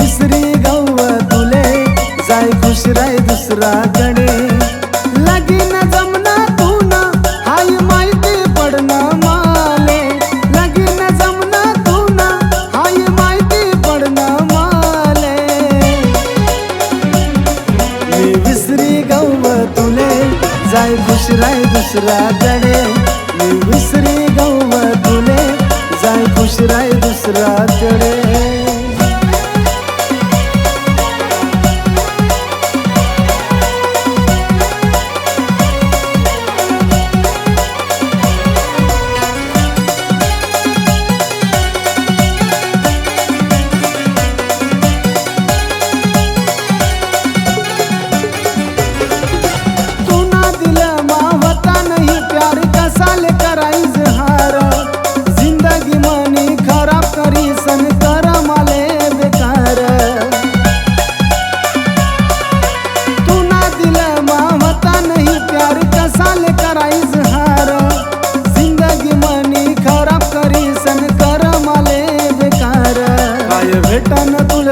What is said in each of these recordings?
विसरी गव तुले जाय खुश राय दुसराकडे लगीन जमना तू ना हाय माहिती पडना माले. लगीन जमना तू ना हाय माहिती पडना माले. मी विसरी गव तुले जाय खुश राय दुसराकडे मी विसरी गव तुले जाय खुश राय दुसराकडे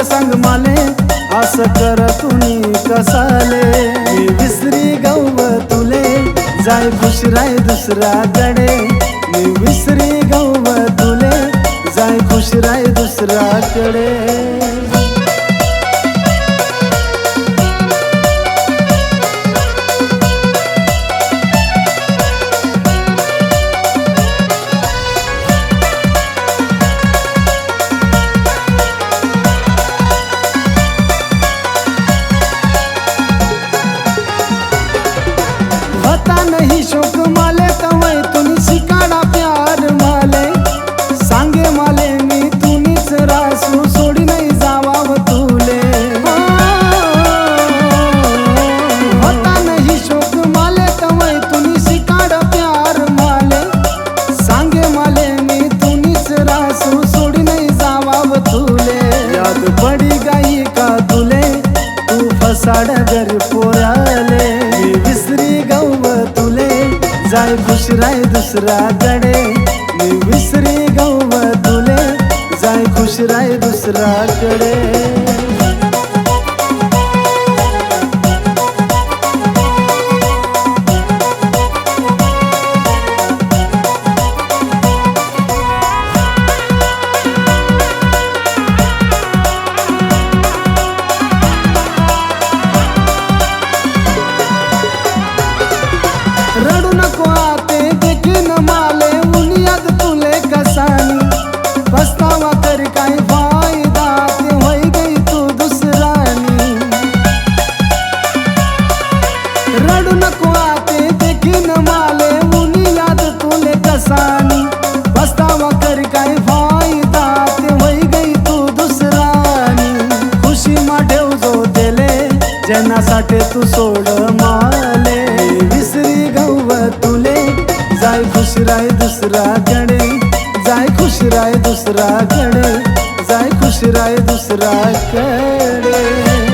भेटन सांग माले असं कर तुम्ही कसाले. विसरी गौव तुले जाय खुश राय दुसराकडे मी विसरी गौव तुले जाय खुश राय दुसरा कडे तू घर पोराले. विसरी गौव तुले जाय खुशराय दुसरा कडे मी विसरी गौव तुले जाय खुशराय दुसरा कडे पस्तावा कर काय फायदा? ते गई तू दुसरानी. रडू नको आते माले तुले कसानी. कर काय फायदा? ते गई तू दुसरानी. खुशी मा ठेव जो दिले जनासाठी तू सोड माले. विसरी गव तुले जाय खुश राय दुसराकडे जाय दुसरा दुसराकडे जाय खुश राय दुसरा कडे